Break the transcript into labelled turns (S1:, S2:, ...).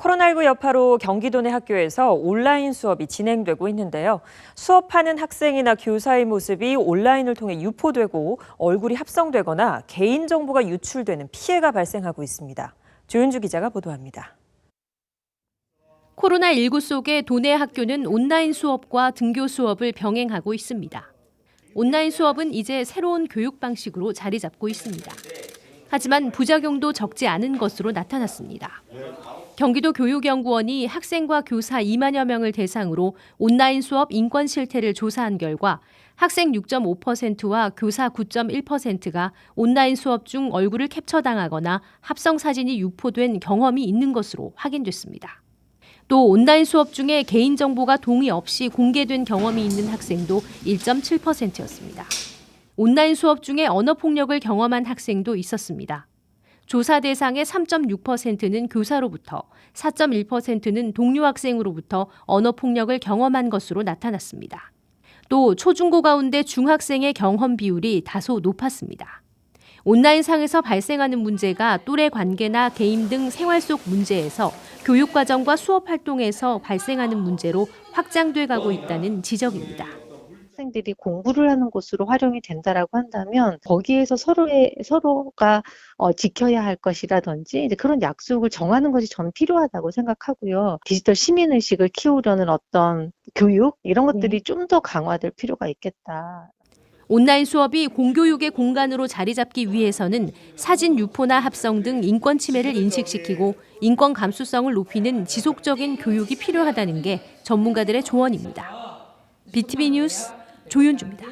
S1: 코로나19 여파로 경기도 내 학교에서 온라인 수업이 진행되고 있는데요. 수업하는 학생이나 교사의 모습이 온라인을 통해 유포되고 얼굴이 합성되거나 개인정보가 유출되는 피해가 발생하고 있습니다. 조윤주 기자가 보도합니다.
S2: 코로나19 속에 도내 학교는 온라인 수업과 등교 수업을 병행하고 있습니다. 온라인 수업은 이제 새로운 교육 방식으로 자리 잡고 있습니다. 하지만 부작용도 적지 않은 것으로 나타났습니다. 경기도 교육연구원이 학생과 교사 2만여 명을 대상으로 온라인 수업 인권 실태를 조사한 결과 학생 6.5%와 교사 9.1%가 온라인 수업 중 얼굴을 캡처당하거나 합성 사진이 유포된 경험이 있는 것으로 확인됐습니다. 또 온라인 수업 중에 개인정보가 동의 없이 공개된 경험이 있는 학생도 1.7%였습니다. 온라인 수업 중에 언어폭력을 경험한 학생도 있었습니다. 조사 대상의 3.6%는 교사로부터, 4.1%는 동료 학생으로부터 언어 폭력을 경험한 것으로 나타났습니다. 또 초중고 가운데 중학생의 경험 비율이 다소 높았습니다. 온라인상에서 발생하는 문제가 또래 관계나 게임 등 생활 속 문제에서 교육과정과 수업 활동에서 발생하는 문제로 확장돼 가고 있다는 지적입니다.
S3: 학생들이 공부를 하는 곳으로 활용이 된다라고 한다면 거기에서 서로의 서로가 어, 지켜야 할 것이라든지 그런 약속을 정하는 것이 저는 필요하다고 생각하고요. 디지털 시민 의식을 키우려는 어떤 교육 이런 것들이 좀더 강화될 필요가 있겠다.
S2: 온라인 수업이 공교육의 공간으로 자리 잡기 위해서는 사진 유포나 합성 등 인권 침해를 인식시키고 인권 감수성을 높이는 지속적인 교육이 필요하다는 게 전문가들의 조언입니다. BTV 뉴스 조윤주입니다.